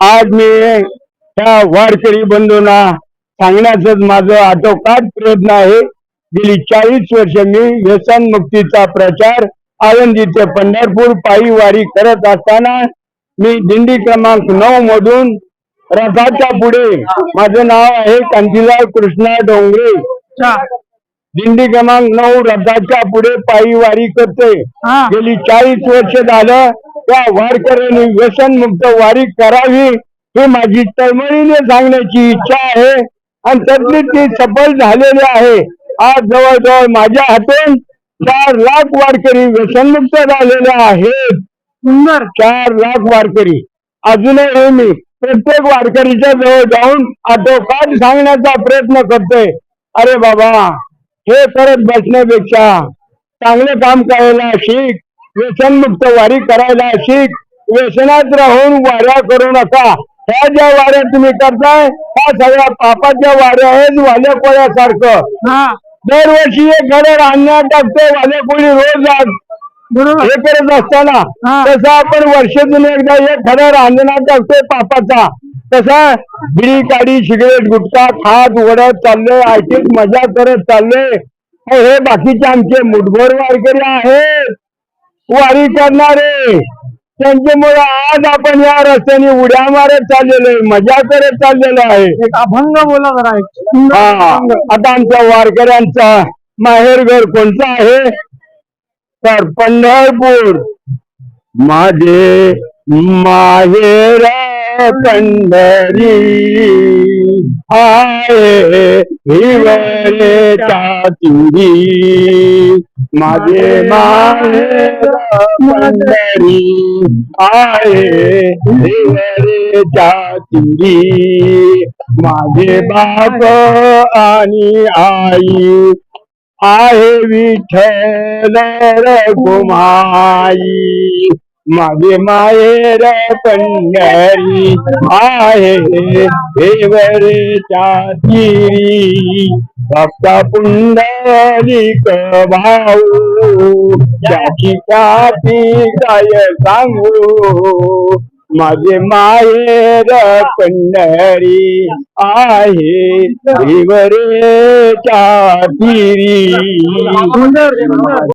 आज मी त्या वारकरी बंधूंना सांगण्याचाच माझं आटोकाट प्रयत्न आहे. गेली चाळीस वर्ष मी व्यसन मुक्तीचा प्रचार आळंदीचे पंढरपूर पायी वारी करत असताना मी दिंडी क्रमांक नऊ मधून रथाच्या पुढे. माझं नाव आहे कांतीलाल कृष्णा डोंगरे. दिंडी क्रमांक नऊ रथाच्या पुढे पायी वारी करते. गेली चाळीस वर्ष झालं त्या वारकऱ्यांनी व्यसन मुक्त वारी करावी ही माझी तळमळीने सांगण्याची इच्छा आहे आणि त्यातली ती सफल झालेली आहे. आज जवळजवळ माझ्या हातून चार लाख वारकरी व्यसनमुक्त झालेले आहेत. सुंदर चार लाख वारकरी. अजूनही मी प्रत्येक वारकरीच्या जवळ जाऊन आटोकाट सांगण्याचा प्रयत्न करतोय. अरे बाबा हे करत बसण्यापेक्षा चांगलं काम करायला शिक व्यसनमुक्त वारी करायला शिक व्यसनात राहून वाऱ्या करू नका. ह्या ज्या वाऱ्या तुम्ही करताय ह्या सगळ्या पापाच्या वाऱ्या आहेत वाल्या कोळ्यासारखं हा. दरवर्षी एक घडर आणण्यात टाकतोय वाल्या कोळी रोज हे करत असताना. तसं आपण वर्षातून एकदा एक खडा रांधणा टाकतोय पापाचा. तसा बिडी काडी सिगरेट गुटखा खात वडत चाललोय ऐकीत मजा करत चाललोय. मग हे बाकीचे आमचे मुठभर वारकरी आहेत. वारी करणारे. त्यांच्यामुळे आज आपण या रस्त्याने उड्या मारत चाललेलो आहे मजा करत चाललेलो आहे. एक अभंग बोला जरा हा. आता आमच्या वारकऱ्यांचा माहेरघर कोणतं आहे? तर पंढरपूर. माझे माहेर पंढरी आहे हिवरेच्या तिरी माझे माहेर पंढरी आहे हिवरेच्या तिरी माझे बाप आणि आई आहे विठ्ठल रघुमाई. मागे माहेर पंढरी आहे देवरेच्या तिरी. भक्ता पुंडलिक भाऊ त्याची काठी काय सांगू? माझे माहेर पंढरी आहे देवरेच्या तिरी सुंदर सुंदर